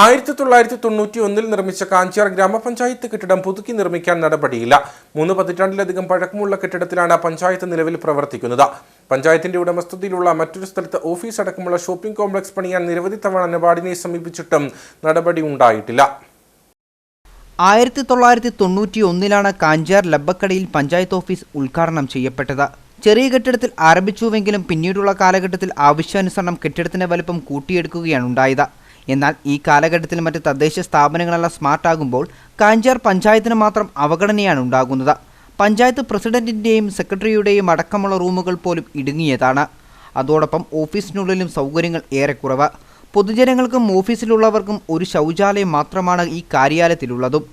ആയിരത്തി തൊള്ളായിരത്തി തൊണ്ണൂറ്റി ഒന്നിൽ നിർമ്മിച്ച കാഞ്ചിയാർ ഗ്രാമപഞ്ചായത്ത് കെട്ടിടം പുതുക്കി നിർമ്മിക്കാൻ നടപടിയില്ല. മൂന്ന് പതിറ്റാണ്ടിലധികം പഴക്കമുള്ള കെട്ടിടത്തിലാണ് പഞ്ചായത്ത് നിലവിൽ പ്രവർത്തിക്കുന്നത്. പഞ്ചായത്തിന്റെ ഉടമസ്ഥതയിലുള്ള മറ്റൊരു സ്ഥലത്ത് ഓഫീസ് അടക്കമുള്ള ഷോപ്പിംഗ് കോംപ്ലക്സ് പണിയാൻ നിരവധി തവണ നബാർഡിനെ സമീപിച്ചിട്ടും നടപടി ഉണ്ടായിട്ടില്ല. ആയിരത്തി തൊള്ളായിരത്തി തൊണ്ണൂറ്റി ഒന്നിലാണ് കാഞ്ചാർ ലബ്ബക്കടയിൽ പഞ്ചായത്ത് ഓഫീസ് ഉദ്ഘാടനം ചെയ്യപ്പെട്ടത്. ചെറിയ കെട്ടിടത്തിൽ ആരംഭിച്ചുവെങ്കിലും പിന്നീടുള്ള കാലഘട്ടത്തിൽ ആവശ്യാനുസരണം കെട്ടിടത്തിന്റെ വലുപ്പം കൂട്ടിയെടുക്കുകയാണ് ഉണ്ടായത്. എന്നാൽ ഈ കാലഘട്ടത്തിൽ മറ്റ് തദ്ദേശ സ്ഥാപനങ്ങളെല്ലാം സ്മാർട്ടാകുമ്പോൾ കാഞ്ചാർ പഞ്ചായത്തിന് മാത്രം അവഗണനയാണ് ഉണ്ടാകുന്നത്. പഞ്ചായത്ത് പ്രസിഡന്റിന്റെയും സെക്രട്ടറിയുടെയും അടക്കമുള്ള റൂമുകൾ പോലും ഇടുങ്ങിയതാണ്. അതോടൊപ്പം ഓഫീസിനുള്ളിലും സൗകര്യങ്ങൾ ഏറെ ഏറെക്കുറവ് പൊതുജനങ്ങൾക്കും ഓഫീസിലുള്ളവർക്കും ഒരു ശൗചാലയം മാത്രമാണ് ഈ കാര്യാലയത്തിലുള്ളതും.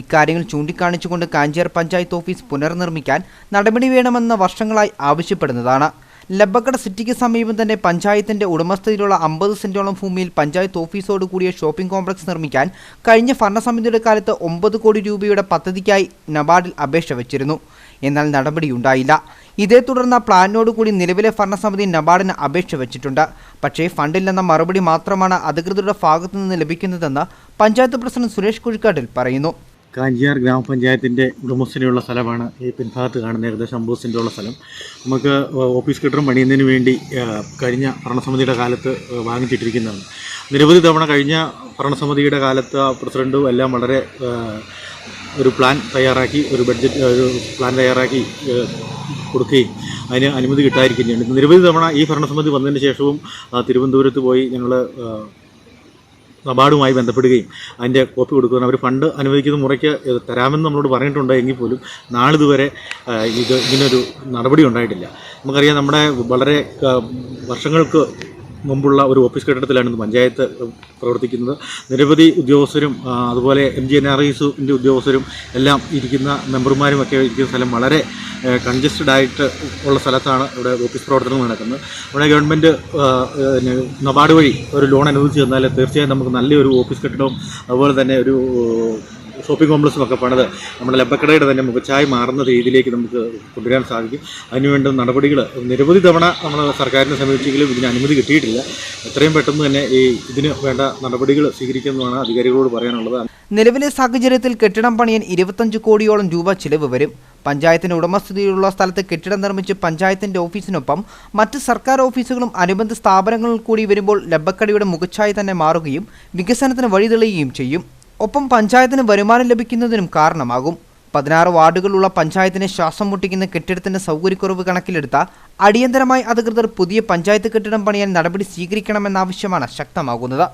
ഇക്കാര്യങ്ങൾ ചൂണ്ടിക്കാണിച്ചുകൊണ്ട് കാഞ്ചേർ പഞ്ചായത്ത് ഓഫീസ് പുനർനിർമ്മിക്കാൻ നടപടി വേണമെന്ന് വർഷങ്ങളായി ആവശ്യപ്പെടുന്നതാണ്. ലബ്ബക്കട സിറ്റിക്ക് സമീപം തന്നെ പഞ്ചായത്തിന്റെ ഉടമസ്ഥതയിലുള്ള അമ്പത് സെന്റോളം ഭൂമിയിൽ പഞ്ചായത്ത് ഓഫീസോട് കൂടിയ ഷോപ്പിംഗ് കോംപ്ലക്സ് നിർമ്മിക്കാൻ കഴിഞ്ഞ ഭരണസമിതിയുടെ കാലത്ത് ഒമ്പത് കോടി രൂപയുടെ പദ്ധതിക്കായി നബാർഡിൽ അപേക്ഷ വച്ചിരുന്നു. എന്നാൽ നടപടിയുണ്ടായില്ല ഇതേ തുടർന്ന് പ്ലാനിനോടുകൂടി നിലവിലെ ഭരണസമിതി നബാർഡിന് അപേക്ഷ വച്ചിട്ടുണ്ട്. പക്ഷേ ഫണ്ടില്ലെന്ന മറുപടി മാത്രമാണ് അധികൃതരുടെ ഭാഗത്തു നിന്ന് ലഭിക്കുന്നതെന്ന് പഞ്ചായത്ത് പ്രസിഡന്റ് സുരേഷ് കുഴിക്കാട്ടിൽ പറയുന്നു. കാഞ്ചിയാർ ഗ്രാമപഞ്ചായത്തിന്റെ ഉടമസ്ഥനെയുള്ള സ്ഥലമാണ് ഈ പിൻഭാഗത്ത് കാണുന്ന ഏകദേശം അമ്പത് സെന്റുള്ള സ്ഥലം. നമുക്ക് ഓഫീസ് കെട്ടിടം പണിയുന്നതിന് വേണ്ടി കഴിഞ്ഞ ഭരണസമിതിയുടെ കാലത്ത് വാങ്ങിച്ചിട്ടിരിക്കുന്നതാണ്. നിരവധി തവണ കഴിഞ്ഞ ഭരണസമിതിയുടെ കാലത്ത് പ്രസിഡന്റും എല്ലാം വളരെ ഒരു പ്ലാൻ തയ്യാറാക്കി ഒരു ബഡ്ജറ്റ് ഒരു പ്ലാൻ തയ്യാറാക്കി കൊടുക്കുകയും അതിന് അനുമതി കിട്ടാതിരിക്കുകയും ചെയ്യുന്നുണ്ട് നിരവധി തവണ ഈ ഭരണസമിതി വന്നതിന് ശേഷവും തിരുവനന്തപുരത്ത് പോയി ഞങ്ങൾ നബാർഡുമായി ബന്ധപ്പെടുകയും അതിന്റെ കോപ്പി കൊടുക്കുകയും അവർ ഫണ്ട് അനുവദിക്കുന്ന മുറയ്ക്ക് തരാമെന്ന് നമ്മളോട് പറഞ്ഞിട്ടുണ്ട് എങ്കിൽ പോലും നാളിതുവരെ ഇത് ഇങ്ങനൊരു നടപടി ഉണ്ടായിട്ടില്ല. നമുക്കറിയാം നമ്മുടെ വളരെ വർഷങ്ങൾക്ക് മുമ്പുള്ള ഒരു ഓഫീസ് കെട്ടിടത്തിലാണ് ഇന്ന് പഞ്ചായത്ത് പ്രവർത്തിക്കുന്നത്. നിരവധി ഉദ്യോഗസ്ഥരും അതുപോലെ എം ജി എൻ ആർ ഐസിന്റെ ഉദ്യോഗസ്ഥരും എല്ലാം ഇരിക്കുന്ന മെമ്പർമാരും ഒക്കെ ഇരിക്കുന്ന സ്ഥലം വളരെ കൺജസ്റ്റഡ് ആയിട്ട് ഉള്ള സ്ഥലത്താണ് ഇവിടെ ഓഫീസ് പ്രവർത്തനങ്ങൾ നടക്കുന്നത്. ഇവിടെ ഗവൺമെന്റ് നബാർഡ് വഴി ഒരു ലോൺ അനുവദിച്ച് തന്നാൽ തീർച്ചയായും നമുക്ക് നല്ലൊരു ഓഫീസ് കെട്ടിടവും അതുപോലെ തന്നെ ഒരു ഷോപ്പിംഗ് കോംപ്ലക്സും ഒക്കെ പണിത് നമ്മുടെ ലബക്കടയുടെ തന്നെ മുഖച്ചായി മാറുന്ന രീതിയിലേക്ക് നമുക്ക് കൊണ്ടുവരാൻ സാധിക്കും. അതിനുവേണ്ട നടപടികൾ നിരവധി തവണ നമ്മൾ സർക്കാരിനെ സമീപിച്ചെങ്കിലും ഇതിന് അനുമതി കിട്ടിയിട്ടില്ല. എത്രയും പെട്ടെന്ന് തന്നെ ഈ ഇതിന് വേണ്ട നടപടികൾ സ്വീകരിക്കുന്നതാണ് അധികാരികളോട് പറയാനുള്ളത്. നിലവിലെ സാഹചര്യത്തിൽ കെട്ടിടം പണിയാൻ ഇരുപത്തഞ്ച് കോടിയോളം രൂപ ചിലവ് വരും. പഞ്ചായത്തിന്റെ ഉടമസ്ഥതയിലുള്ള സ്ഥലത്ത് കെട്ടിടം നിർമ്മിച്ച് പഞ്ചായത്തിന്റെ ഓഫീസിനൊപ്പം മറ്റ് സർക്കാർ ഓഫീസുകളും അനുബന്ധ സ്ഥാപനങ്ങളിൽ കൂടി വരുമ്പോൾ ലബ്ബക്കടിയുടെ മുഖച്ഛായ തന്നെ മാറുകയും വികസനത്തിന് വഴിതെളിയുകയും ചെയ്യും. ഒപ്പം പഞ്ചായത്തിന് വരുമാനം ലഭിക്കുന്നതിനും കാരണമാകും. പതിനാറ് വാർഡുകളുള്ള പഞ്ചായത്തിനെ ശ്വാസം മുട്ടിക്കുന്ന കെട്ടിടത്തിന്റെ സൗകര്യക്കുറവ് കണക്കിലെടുത്ത അടിയന്തരമായി അധികൃതർ പുതിയ പഞ്ചായത്ത് കെട്ടിടം പണിയാൻ നടപടി സ്വീകരിക്കണമെന്ന ആവശ്യമാണ് ശക്തമാകുന്നത്.